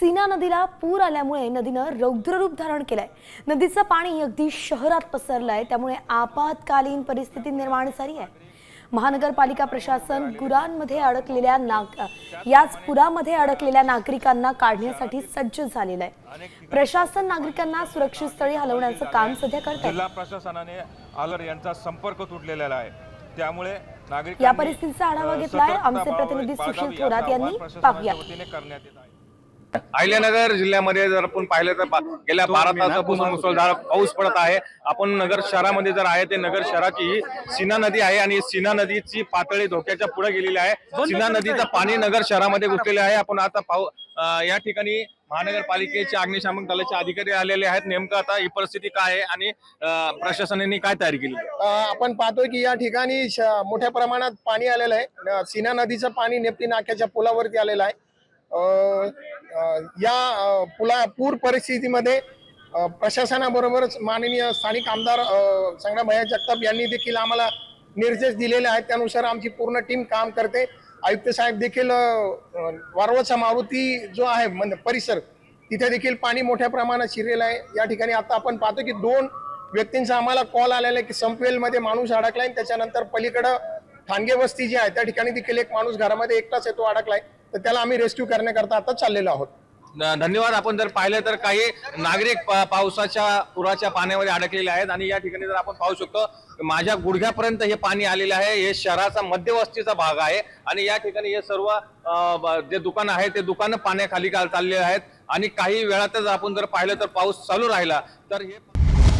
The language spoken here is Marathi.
सीना नदीला पूर आल्यामुळे नदीनं रौद्ररूप धारण केलंय. नदीचं पाणी अगदी शहरात पसरलंय त्यामुळे आपत्कालीन परिस्थिती निर्माण झाली आहे. महानगरपालिका प्रशासन गुरांमध्ये अडकलेल्या नाग याच पुरामध्ये अडकलेल्या नागरिकांना काढण्यासाठी सज्ज झालेलं आहे. प्रशासन नागरिकांना सुरक्षित स्थळी हलवण्याचं काम सध्या करत आहे. जिल्हा प्रशासनाने आलर यांचा संपर्क तुटलेला आहे. त्यामुळे नागरिक या परिस्थितीचा आढावा घेतलाय. आमचे प्रतिनिधी सुशील थोरात यांनी पाहूया. अहिल्यानगर जिल्ह्यामध्ये जर आपण पाहिलं तर गेल्या बारा तासापासून मुसळधार पाऊस पडत आहे. आपण नगर शहरामध्ये जर आहे ते नगर शहराची ही सीना नदी आहे आणि सीना नदीची पातळी धोक्याच्या पुढे गेलेली आहे. सीना नदीचं पाणी नगर शहरामध्ये घुसलेले आहे. आपण आता पाहू अं, या ठिकाणी महानगरपालिकेचे अग्निशामक दलाचे अधिकारी आलेले आहेत. नेमकं आता ही परिस्थिती काय आहे आणि प्रशासनाने काय तयारी केली? आपण पाहतोय की या ठिकाणी मोठ्या प्रमाणात पाणी आलेलं आहे. सीना नदीचं पाणी नेप्ती नाक्याच्या पुलावरती आलेलं आहे. या पुला पूर परिस्थितीमध्ये प्रशासनाबरोबरच माननीय स्थानिक आमदार अ, संग्राम जगताप यांनी देखील आम्हाला निर्देश दिलेले आहेत. त्यानुसार आमची पूर्ण टीम काम करते. आयुक्त साहेब देखील वारवाचा मारुती जो आहे म्हणजे परिसर तिथे देखील पाणी मोठ्या प्रमाणात शिरलेलं आहे. या ठिकाणी आता आपण पाहतो की दोन व्यक्तींचा आम्हाला कॉल आलेला आहे की संपवेलमध्ये माणूस अडकला आणि त्याच्यानंतर पलीकडं ठाणगे वस्ती जी आहे त्या ठिकाणी देखील एक माणूस घरामध्ये एकटाच येतो अडकलाय. तर त्याला आम्ही रेस्क्यू करण्याकरता आता चाललेलो आहोत. धन्यवाद. आपण जर पाहिलं तर काही नागरिक पा- पावसाच्या पुराच्या पाण्यामध्ये अडकलेले आहेत आणि या ठिकाणी जर आपण पाहू शकतो माझ्या गुडघ्यापर्यंत हे पाणी आलेलं आहे. हे शहराचा मध्यवस्तीचा भाग आहे आणि या ठिकाणी हे सर्व जे दुकान आहे ते दुकानं पाण्याखाली चाललेले आहेत. आणि काही वेळातच आपण जर पाहिलं तर पाऊस चालू राहिला तर हे